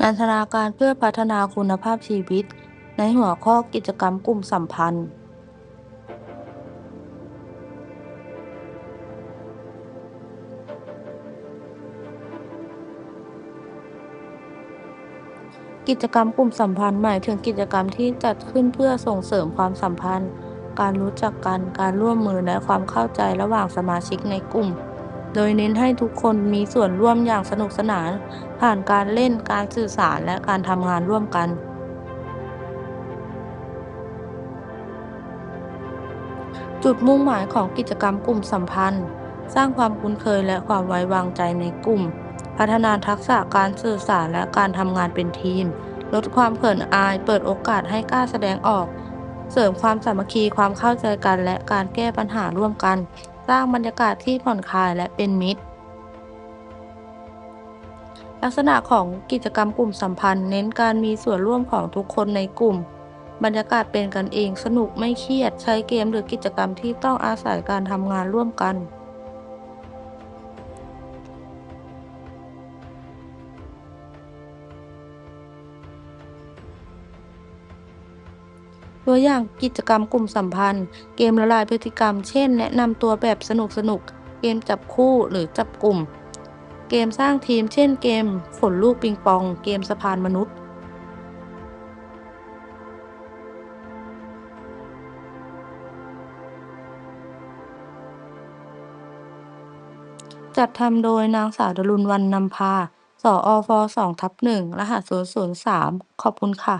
นันทนาการเพื่อพัฒนาคุณภาพชีวิต ในหัวข้อกิจกรรมกลุ่มสัมพันธ์ กิจกรรมกลุ่มสัมพันธ์หมายถึงกิจกรรมที่จัดขึ้นเพื่อส่งเสริมความสัมพันธ์ การรู้จักกัน การร่วมมือและความเข้าใจระหว่างสมาชิกในกลุ่ม โดยเน้นให้ทุกคนมีส่วนร่วมอย่างสนุกสนาน ผ่านการเล่นการสื่อสารและการทำงานร่วมกันจุดมุ่งหมายของกิจกรรมกลุ่มสัมพันธ์ สร้างความคุ้นเคยและความไว้วางใจในกลุ่ม พัฒนาทักษะการสื่อสารและการทำงานเป็นทีม ลดความเขินอาย เปิดโอกาสให้กล้าแสดงออก เสริมความสามัคคีความเข้าใจกันและการแก้ปัญหาร่วมกัน สร้างบรรยากาศที่ผ่อนคลายและเป็นมิตร ลักษณะของกิจกรรมกลุ่มสัมพันธ์ เน้นการมีส่วนร่วมของทุกคนในกลุ่ม บรรยากาศเป็นกันเองสนุกไม่เครียด ใช้เกมหรือกิจกรรมที่ต้องอาศัยการทำงานร่วมกัน ตัวอย่างกิจกรรมกลุ่มสัมพันธ์ เกมละลายพฤติกรรม เช่น แนะนำตัวแบบสนุกๆเกมจับคู่หรือจับกลุ่ม เกมสร้างทีม เช่น เกมฝนลูกปิงปอง เกมสะพานมนุษย์จัดทำโดยนางสาวดรุณวรรณนำพาสอฟ2ทับ1รหัส003 ขอบคุณค่ะ